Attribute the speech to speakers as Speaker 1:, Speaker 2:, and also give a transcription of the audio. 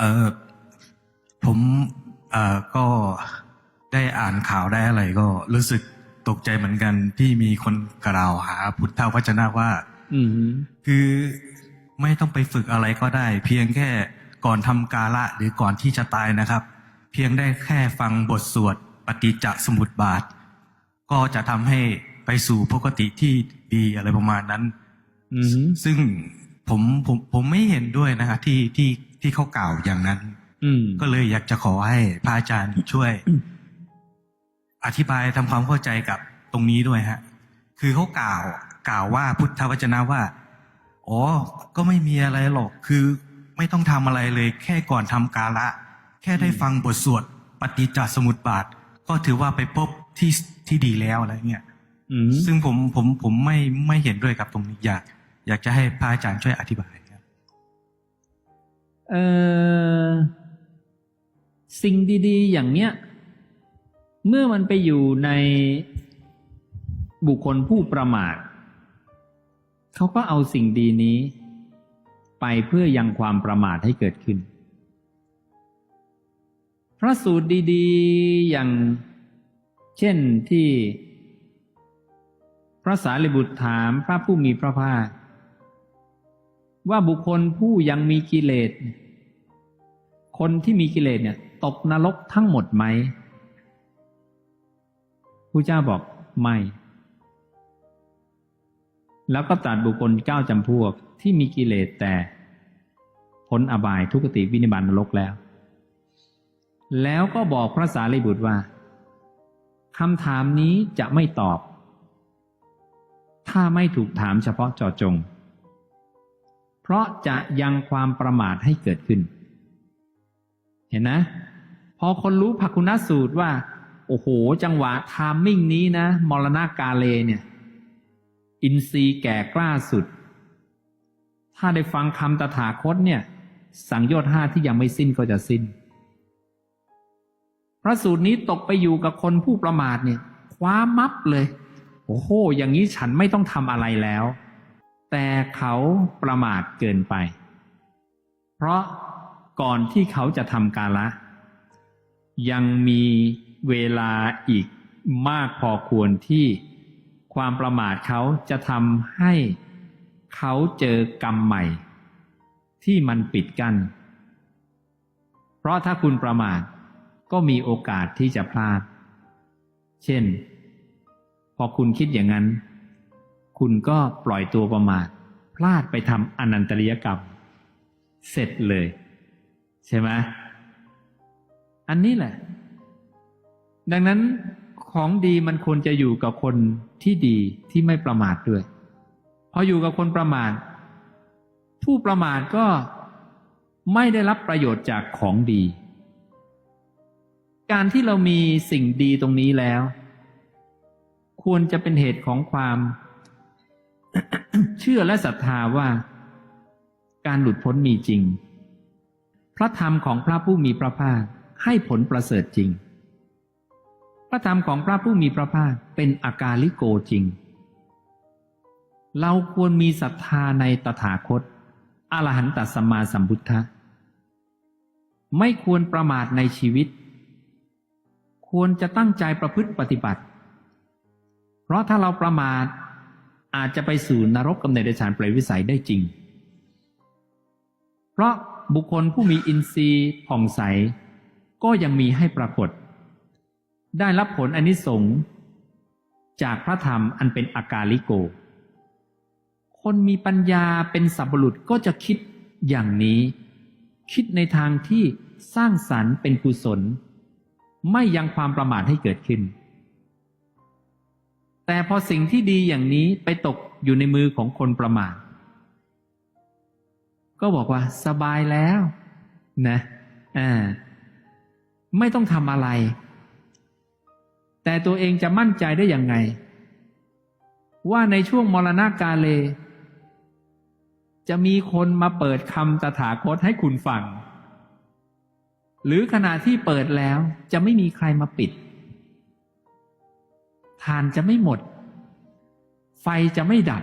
Speaker 1: เออผมเอ่อก็ได้อ่านข่าวได้อะไรก็รู้สึกตกใจเหมือนกันที่มีคนกล่าวหา พุทธวจนะว่า
Speaker 2: อืม
Speaker 1: คือไม่ต้องไปฝึกอะไรก็ได้ เพียงแค่ก่อนทำกาละหรือก่อนที่จะตายนะครับ เพียงได้แค่ฟังบทสวดปฏิจจสมุปบาท ก็จะทำให้ไปสู่ปกติที่ดีอะไรประมาณนั้น
Speaker 2: อืม
Speaker 1: ซึ่งผมผมผมไม่เห็นด้วยนะครับที่ที่ ที่เขากล่าวอย่างนั้น
Speaker 2: อืม
Speaker 1: ก็เลยอยากจะขอให้พระอาจารย์ช่วย อธิบายทำความเข้าใจกับตรงนี้ด้วยฮะ คือเขากล่าวกล่าวว่าพุทธวจนะว่าอ๋อก็ไม่มีอะไรหรอกคือไม่ต้องทำอะไรเลย แค่ก่อนทำกาละ แค่ได้ฟังบทสวดปฏิจจสมุปบาท ก็ถือว่าไปพบที่ที่ดีแล้วอะไรเงี้ย
Speaker 2: อืม
Speaker 1: ซึ่งผมผมผมไม่ไม่เห็นด้วยกับตรงนี้อยาก อยากจะให้พระอาจารย์ช่วยอธิบายครับ
Speaker 2: เออ สิ่งดีๆ อย่างเนี้ย เมื่อมันไปอยู่ในบุคคลผู้ประมาทเขาก็เอาสิ่งดีนี้ ไปเพื่อยังความประมาทให้เกิดขึ้น พระสูตรดีๆ อย่างเช่นที่ พระสารีบุตรถามพระผู้มีพระภาค ว่าบุคคลผู้ยังมีกิเลส คนที่มีกิเลสเนี่ย ตกนรกทั้งหมดไหมผู้เจ้าบอกไม่ แล้วก็ตรัสบุคคลเก้าจำพวกที่มีกิเลสแต่พ้นอบายทุกติวินิบาตนรกแล้ว แล้วก็บอกพระสารีบุตรว่าคำถามนี้จะไม่ตอบ ถ้าไม่ถูกถามเฉพาะเจาะจง เพราะจะยังความประมาทให้เกิดขึ้น เห็นนะ พอคนรู้ภักคุณสูตรว่า โอ้โห จังหวะทามมิ่งนี้นะ มรณากาเลเนี่ย อินทรีย์แก่กล้าสุด ถ้าได้ฟังคำตถาคตเนี่ย สังโยชน์ห้าที่ยังไม่สิ้นก็จะสิ้น พระสูตรนี้ตกไปอยู่กับคนผู้ประมาทเนี่ย คว้ามับเลย โอ้โห อย่างนี้ฉันไม่ต้องทำอะไรแล้ว แต่เขาประมาทเกินไป เพราะก่อนที่เขาจะทำกาละ ยังมีเวลาอีกมากพอควรที่ความประมาทเขาจะทำให้เขาเจอกรรมใหม่ ที่มันปิดกัน้น เพราะถ้าคุณประมาทก็มีโอกาสที่จะพลาด เช่น พอคุณคิดอย่างนั้น คุณก็ปล่อยตัวประมาทพลาดไปทำอนันตริยกรรม เสร็จเลย ใช่ไหมอันนี้แหละ ดังนั้นของดีมันควรจะอยู่กับคนที่ดีที่ไม่ประมาทด้วยพออยู่กับคนประมาทผู้ประมาทก็ไม่ได้รับประโยชน์จากของดี การที่เรามีสิ่งดีตรงนี้แล้ว ควรจะเป็นเหตุของความ เชื่อและศรัทธาว่า การหลุดพ้นมีจริง พระธรรมของพระผู้มีพระภาคให้ผลประเสริฐจริง พระธรรมของพระผู้มีพระภาคเป็นอาการลิโกจริง เราควรมีศรัทธาในตถาคตอรหันตสัมมาสัมพุทธะไม่ควรประมาทในชีวิต ควรจะตั้งใจประพฤติปฏิบัติ เพราะถ้าเราประมาท อาจจะไปสู่นรกกำเนิดเดชานเปรตวิสัยได้จริง เพราะบุคคลผู้มีอินทรีย์ผ่องใส ก็ยังมีให้ปรากฏ ได้รับผลอนิสงส์จากพระธรรมอันเป็นอากาลิโก คนมีปัญญาเป็นสัพบุรุษก็จะคิดอย่างนี้ คิดในทางที่สร้างสรรค์เป็นกุศล ไม่ยังความประมาทให้เกิดขึ้น แต่พอสิ่งที่ดีอย่างนี้ไปตกอยู่ในมือของคนประมาทก็บอกว่าสบายแล้วนะอ่าไม่ต้องทำอะไร แต่ตัวเองจะมั่นใจได้อยังไง ว่าในช่วงมรณากาเล จะมีคนมาเปิดคำตถาคตให้คุณฟัง หรือขณะที่เปิดแล้วจะไม่มีใครมาปิด ทานจะไม่หมด ไฟจะไม่ดับ